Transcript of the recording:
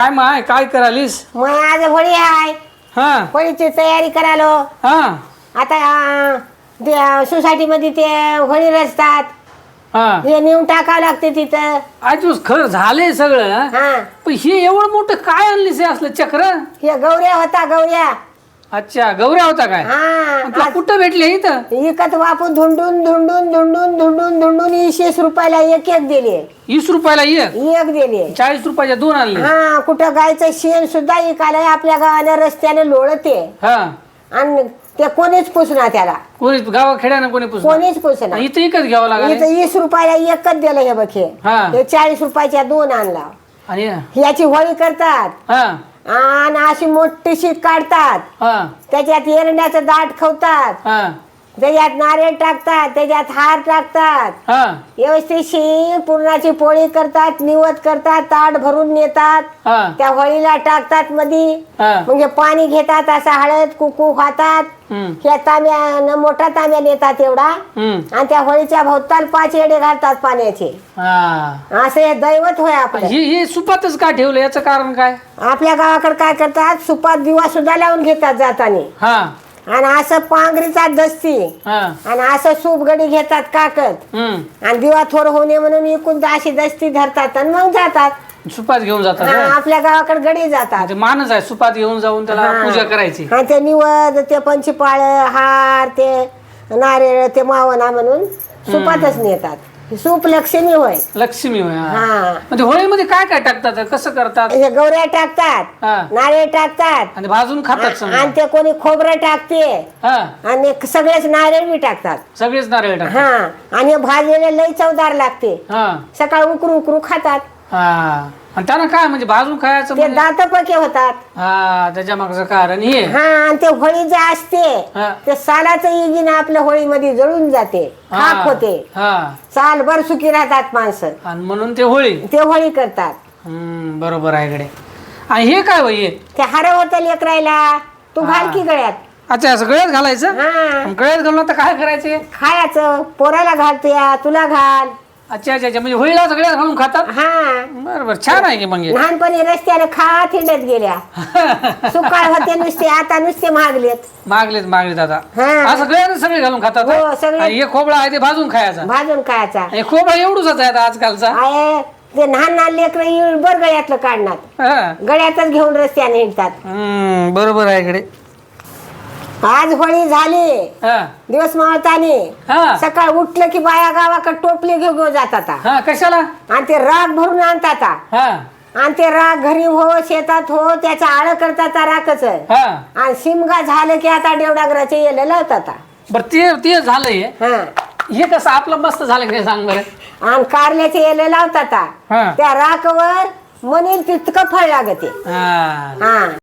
काय माय काय करालीस? मग आज होळी आहे. हा. होळीची तयारी करायलो हा. आता ते सोसायटी मध्ये ते होळी रचतात. हा. हे नेऊन टाकावं लागते तिथं. आज खरं झालंय सगळं हा? हा. पण हे एवढं मोठं काय आणलीस हे असलं चक्र? हे गौऱ्या होता गौऱ्या. अच्छा गौऱ्या होता काय? हा तुला कुठं भेटले इथं? विकत वापरून धुंडून धुंडून धुंडून धुंडून धुंडून वीस रुपयाला एक एक दिले. वीस रुपयाला एक? एक दिले. चाळीस रुपयाच्या दोन आणले. हा कुठं गायचं शेण सुद्धा इकायला आपल्या गावाला रस्त्याने लोळते. हा. आणि ते कोणीच पुसणार त्याला. कोणी गावा खेड्यानं कोणी पुसणार? कोणीच पुसणार. इथं एकच घ्यावं लागेल. इथं वीस रुपयाला एकच दिलं हे बघे हा. हे. चाळीस रुपयाच्या दोन आणला. आणि? याची होळी करतात. हा. आणि अशी मोठीशी काढतात. हा. त्याच्यात एरंड्याचं दाट खवतात. हा. त्याच्यात नारळ टाकतात त्याच्यात हार टाकतात. हा. व्यवस्थितशी पुरणाची पोळी करतात निवत करतात ताट भरून नेतात. हा. त्या होळीला टाकतात मधी. हा. म्हणजे पाणी घेतात असं हळद कुकू खातात. हम्म. ह्या तांब्या मोठा तांब्या नेतात एवढा. हम्म. आणि त्या होळीच्या भोवताल पाच येडे घालतात पाण्याचे. हा. असं हे दैवत होय आपलं. हे हे सुपातच का ठेवलं? याचं कारण काय? आपल्या गावाकडे काय करतात सुपात दिवा सुद्धा लावून घेतात जाताना. हा. आणि असं पांघरीचा दस्ती हा. आणि असं सूप गडी घेतात काकत. हम्म. आणि दिवा थोर होणे म्हणून इकून अशी दस्ती धरतात आणि मग जातात. सुपात घेऊन जातात हा, होय? आपल्या गावाकडे गडी जातात. ते मानच आहे सुपात घेऊन जाऊन त्याला हा. पूजा करायची. आणि ते निवद ते पंचपाळ हार ते नारळ ते मावना म्हणून सुपातच नेतात. सूप लक्ष्मी होय. लक्ष्मी होय हा. हा. म्हणजे होळीमध्ये काय काय टाकतात? कसं करतात? हे गौऱ्या टाकतात हा. नारळ टाकतात. आणि भाजून खातात समजा आणि ते कोणी खोबरं टाकते. हा. आणि सगळेच नारळ बी टाकतात. सगळेच नारळ टाकतात. हा आणि भाजलेले लई चवदार लागते. हा. सकाळ उकरू उकरू खातात. हा. आणि त्यांना काय म्हणजे भाजून खायचं ते म्हणजे? दात पके होतात. हा त्याच्या मागचं कारण हे. हा आणि ते होळी जे असते हा. ते सालाचं इगिन आपल्या होळीमध्ये जळून जाते हा. खाक होते. हा. साल भर सुखी राहतात माणसं. आणि म्हणून ते होळी. ते होळी करतात. हम्म बरोबर आहे इकडे आणि हे काय होय हे? ते हार होतं लेकरायला. तू. घाल की गळ्यात. अच्छा असं गळ्यात घालायचं? हा. आणि गळ्यात घालून आता काय करायचे? खायचं पोराला घालतो या तुला घाल. अच्छा अच्छा अच्छा म्हणजे होळीला गळ्यात घालून खातात? हा. बरोबर छान आहे की मग हे. लहानपणी रस्त्याने खात हिंडत गेल्या सुकाळ होते नुसते आता नुसते महागलेत मागलेत मागलेत आता हा. असं गळ्यात सगळे घालून खातात हो, हा? सगळे. आणि हे खोबळा आहे ते भाजून खायचा भाजून खायचा हे खोबळा एवढूच आहे आजकालचा आहे ते लहान लहान लेकर बर गळ्यातलं काढणार हा. गळ्यातच घेऊन रस्त्याने हिंडतात हम्म बरोबर आहे इकडे आज होळी झाली. हा. दिवस मावताने. हा. सकाळ उठलं की बाया गावाकडे टोपली घेऊन घेऊन जातात. हा कशाला? आणि ते राग भरून आणतात. हा. आणि ते राग घरी हो शेतात हो त्याचा आळ करतात राखच हा. आणि शिमगा झालं की आता देवडागराचे येलं लावतात बर ते ते झालंय. हा. हे कसं आपलं मस्त झालं की नाही सांग बरं? आणि कारल्याचे येलं लावतात हा. त्या राखवर म्हणेल तितकं फळ लागते. हा. हा.